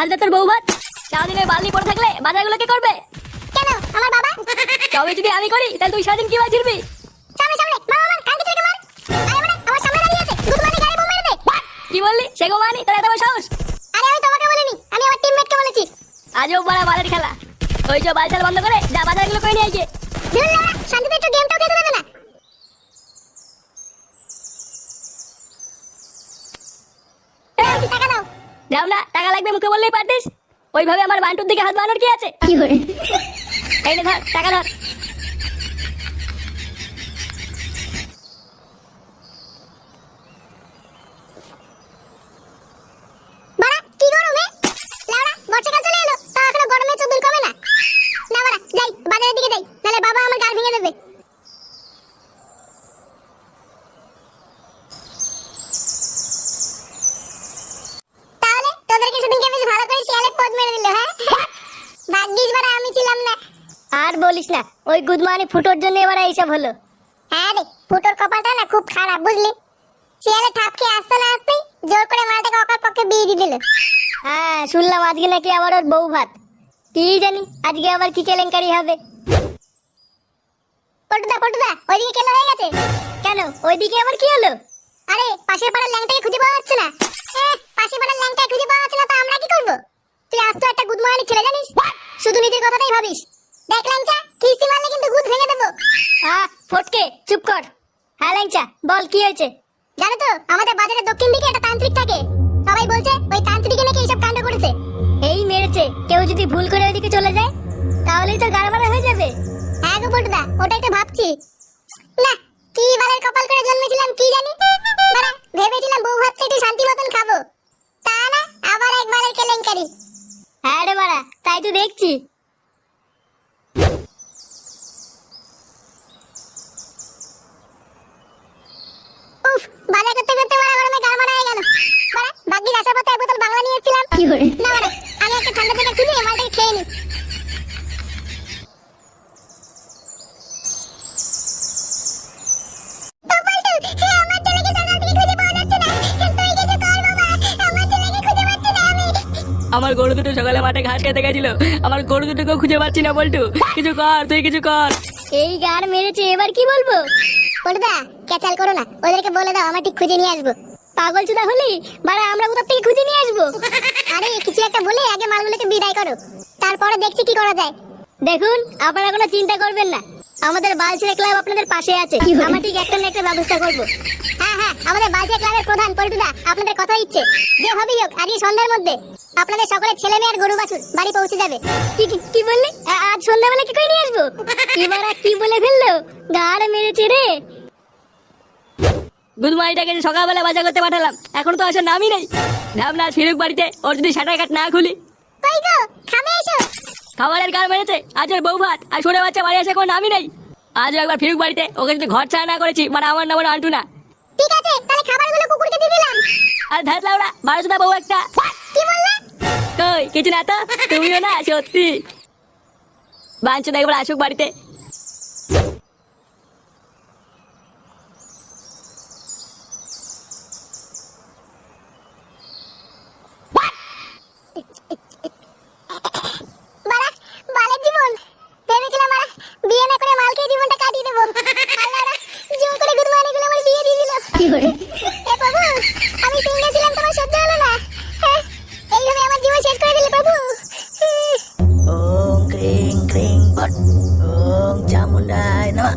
আজ না তোর বউ ভাত বালতি পড়ে থাকলে বাজারগুলো কে করবে? কেন? আমার বাবা? তবে যদি আমি করি তাহলে তুই সারাদিন কি ছিড়বি? সামনে সামনে। মার আরে মানে আমার সামনে দাঁড়িয়ে আছে। গুড মানে গাড়ি বোম মেরে দে। কি বললি? সে গো মানি তোর এত বড় সাহস? আরে আমি তোমাকে বলিনি। আমি আমার টিমমেটকে বলেছি। আজও বড় বাজার খেলা। ওই যে বাজার বন্ধ করে যা বাজারগুলো করে নিয়ে ধুর শান্তিতে একটু গেমটাও খেলতে দেবে না এই, টাকা দাও না টাকা লাগবে মুখে বললেই পারতিস। ওইভাবে আমার বান্টুর দিকে হাত বানানোর কি আছে? কি এই নে ধর টাকা ধর বাড়া কি গরমে লাউড়া বর্ষাকাল চলে এলো তা এখনও গরমে চোখ দুল কমে না না বাড়া যাই বাজারের দিকে যাই নাহলে বাবা আমার গাল ভেঙে দেবে তাহলে তোদেরকে সেদিনকে বেশ ভালো করে শিয়ালে পদ মেরে দিল হ্যাঁ ভাগ্যিস বাড়া আমি ছিলাম না আর বলিস না। ওই গুদমানি ফুটোর জন্য এবার এইসব হলো। হ্যাঁ রে ফুটোর কপালটা না খুব খারাপ বুঝলি? শিয়ালে ঠাপ খেয়ে আসতে না আসতেই জোর করে মালটাকে অকাল পক্ষে বিয়ে দিয়ে দিল। হ্যাঁ শুনলাম আজকে নাকি আবার ওর বউ ভাত। কি জানি আজকে আবার কি কেলেঙ্কারি হবে। পটুদা পটুদা ওইদিকে কেন হয়ে গেছে? কেন? ওইদিকে আবার কি হলো? আরে পাশের পাড়ার ল্যাংটাকে খুঁজে পাওয়া যাচ্ছে না। পাশের পাড়ার ল্যাংটাকে খুঁজে পাওয়া যাচ্ছে না তো আমরা কি করব? তুই আজ তো একটা গুদ মারানি ছেলে জানিস? শুধু নিজের কথাটাই ভাবিস। দেখ ল্যাংচা কিস্তি মারলে কিন্তু গুদ ভেঙে দেবো। আহ ফটকে, চুপ কর। হ্যাঁ ল্যাংচা, বল, কি হয়েছে? জানো তো, আমাদের বাজারের দক্ষিণ দিকে একটা তান্ত্রিক থাকে। সবাই বলছে, ওই তান্ত্রিকে নাকি এইসব কাণ্ড করেছে। এই মেরেছে, কেউ যদি ভুল করে ওইদিকে চলে যায়, তাহলেই তো গাড়বাড়া হয়ে যাবে। হ্যাঁ গো পটুদা ওটাই তো ভাবছি। না, কি বালের কপাল করে জন্মেছিলাম কি জানি? মানে ভেবেছিলাম বউ ভাত একটু শান্তি মতন খাব। তা না, আবার একবারের কেলেঙ্কারি। হ্যাঁ রে বাড়া, তাই তো দেখছি। বাজার করতে করতে গরমে গাল মারা হয়ে গেল। বাড়া ভাগ্যিস আসার পথে এক বোতল বাংলা নিয়ে এসেছিলাম। কি করে? না বাড়া আমি একটা ঠান্ডা থেকে মালটাকে খেয়ে নিই। আমার ছেলেকে সকাল থেকে খুঁজে পাওয়া যাচ্ছে না। তুই কিছু কর বাবা, আমার ছেলেকে খুঁজে পাচ্ছি না আমি। আমার গরু দুটো সকালে মাঠে ঘাস খেতে গেছিল। আমার গরু দুটোকে খুঁজে পাচ্ছি না বল্টু। কিছু কর তুই কিছু কর। এই গার মেরেছে এবার কি বলব? পল্টুদা, ক্যাচাল করো না। ওদেরকে বলে দাও আমরা ঠিক খুঁজে নিয়ে আসব। পাগল চুদা হলি? বাড়া আমরা কোথা থেকে খুঁজে নিয়ে আসব? আরে কিছু একটা বলে আগে মালগুলোকে বিদায় করো। তারপরে দেখছি কি করা যায়। দেখুন আপনারা কোনো চিন্তা করবেন না। আমাদের বালছেড়ে ক্লাব আপনাদের পাশে আছে। আমার ঠিক একটা না একটা ব্যবস্থা করব। আমাদের বাজার ক্লাবের প্রধান পল্টুদা আপনাদের কথা ইচ্ছে যে হবেই হোক আজকে সন্ধ্যার মধ্যে আপনাদের সকলে ছেলে মেয়ে আর গরু বাছুর বাড়ি পৌঁছে যাবে। কি কি- কি বললি? আজ সন্ধ্যাবেলা কি করে নিয়ে আসব? এবার কি বলে ফেলল? গাড় মেরেছে রে। সকালবেলা বাজার করতে পাঠালাম এখন তো আসার নামই নেই। ভাবনা ফিরুক বাড়িতে ওর যদি সাঁটার কাট না খুলি। খাবারের গাল মেরেছে আজ ওর বউ ভাত আর ছোট বাচ্চা বাড়ি আসে কোনো নামই নেই। আজও একবার ফিরুক বাড়িতে ওকে যদি ঘর ছাড়া না করেছি মানে আমার নাম আন্টু না। ঠিক আছে তাহলে খাবারগুলো কুকুরকে দিয়ে দিলাম। আর ধাত লাউড়া বারো বউ একটা। কি বললে? কই কিছু না তো তুমিও না সত্যি। বাঞ্চো একবার আসুক বাড়িতে। জীবন। ভেবেছিলাম বিয়ে না করে মাল খেয়ে জীবনটা কাটিয়ে দেবো। ভট ওম চামুন্ডায় নমঃ।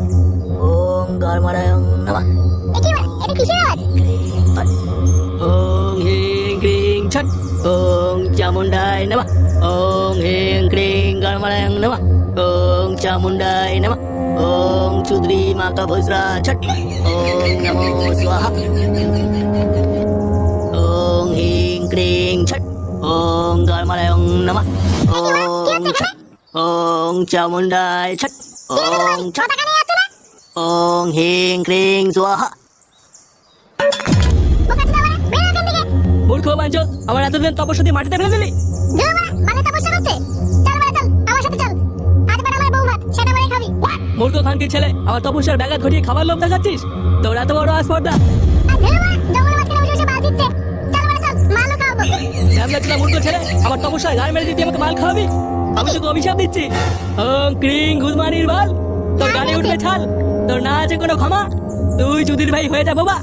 ওম গর্মরায় নমঃ। এটা কিসের আওয়াজ? ওং হিং ক্রিং ছট। ওং চামুন্ডায় নমঃ। ওং হিং ক্রিং গণমারায়ং নমঃ। ওং চামুন্ডায় নমঃ। ওং চুদ্রি মাকা ভুজরা ছট। ওং নমো স্বাহা। ওং হিং ক্রিং ছট। ওং গণমারায়ং নমঃ। ওং ছট ওং চামুন্ডায় ছট ওং ওং হিং ক্রিং থেকে মূর্খ বাঞ্চত আমার এতদিন তপস্যা দিয়ে মাটিতে ফেলে দিলি। মানে মূর্খ খানকির ছেলে আমার তপস্যার ব্যাঘাত ঘটিয়ে খাবার লোভ দেখাচ্ছিস? তোর এত বড় আসপর্দা মূর্খ ছেলে আমার তপস্যায় গায়ে মেরে দিতে আমাকে মাল খাওয়াবি? আমি তোকে অভিশাপ দিচ্ছি। ওং ক্রিং গুদমানির বল। তোর গানে উঠবে ছাল। তোর না আছে কোনো ক্ষমা। তুই চুদির ভাই হয়ে যা বাবা।